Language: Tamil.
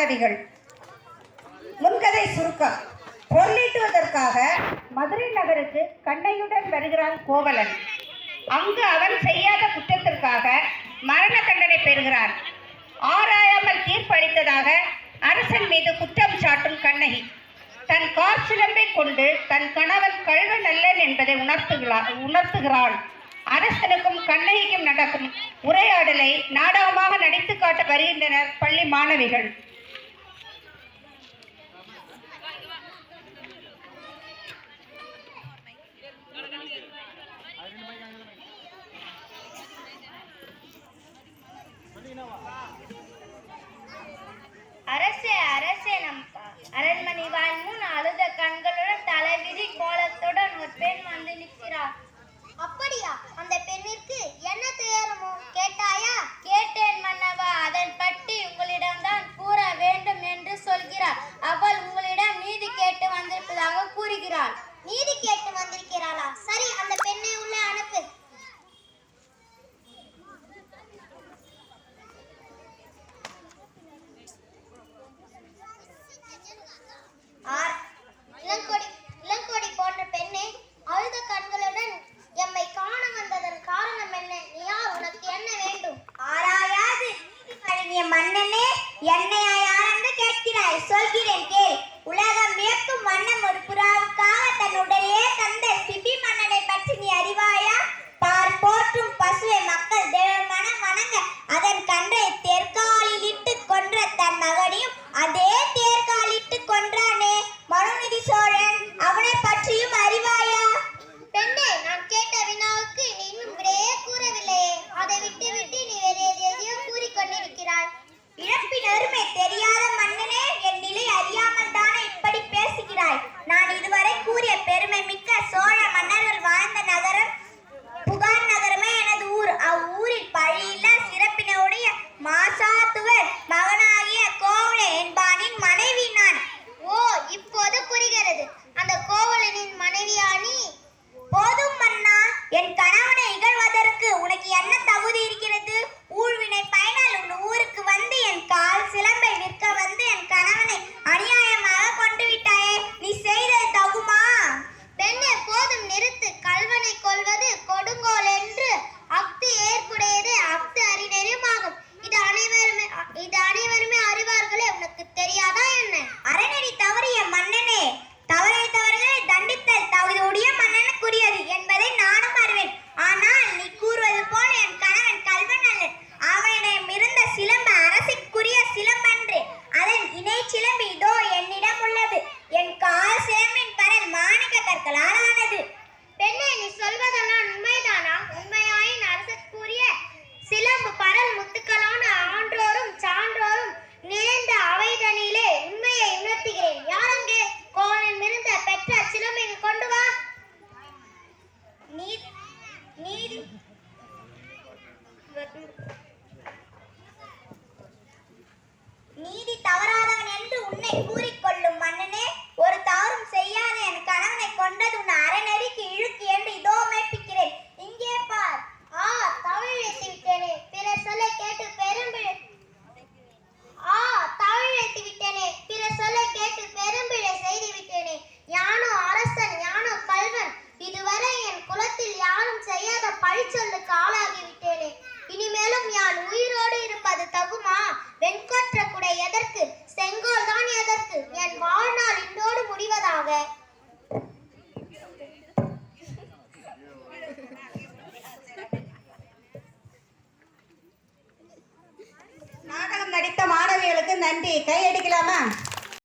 மாணவிகள் முன்கதை சுருக்கம் பொருளீட்டுவதற்காக மதுரை நகருக்கு கண்ணையுடன் வருகிறான் கோவலன். அங்கு அவன் செய்யாத குற்றத்திற்காக மரண தண்டனை பெறுகிறார் ஆராயாமல் தீர்ப்பளித்ததாக அரசன் மீது குற்றம் சாட்டும் கண்ணகி. தன் கார் சிலம்பை கொண்டு தன் கணவன் கழுவன் நல்லன் என்பதை உணர்த்துகிறா உணர்த்துகிறாள். அரசனுக்கும் கண்ணகிக்கும் நடக்கும் உரையாடலை நாடகமாக நடித்து காட்ட வருகின்றனர் பள்ளி மாணவிகள். அரசே அரசே நம் அரண்மனை வாய் முன் அழுத கண்களுடன் தலைவிதி கோலத்துடன் ஒரு பெண் வந்து நிற்கிறார் அப்படியா? அந்த பெண்ணிற்கு என்ன துயரமோ? கேட்டாயா? கேட்டேன் மன்னவா அதன் பற்றி உங்களிடம்தான் கூற வேண்டும் என்று சொல்கிறார் அவள் உங்களிடம் நீதி கேட்டு வந்திருப்பதாக கூறுகிறாள். Soy கூறிக்கொள்ளும் மன்னனே ஒரு தவறும் செய்யாத என் கணவனை கொண்டது உன் அரணை. நன்றி கை அடிக்கலாமா?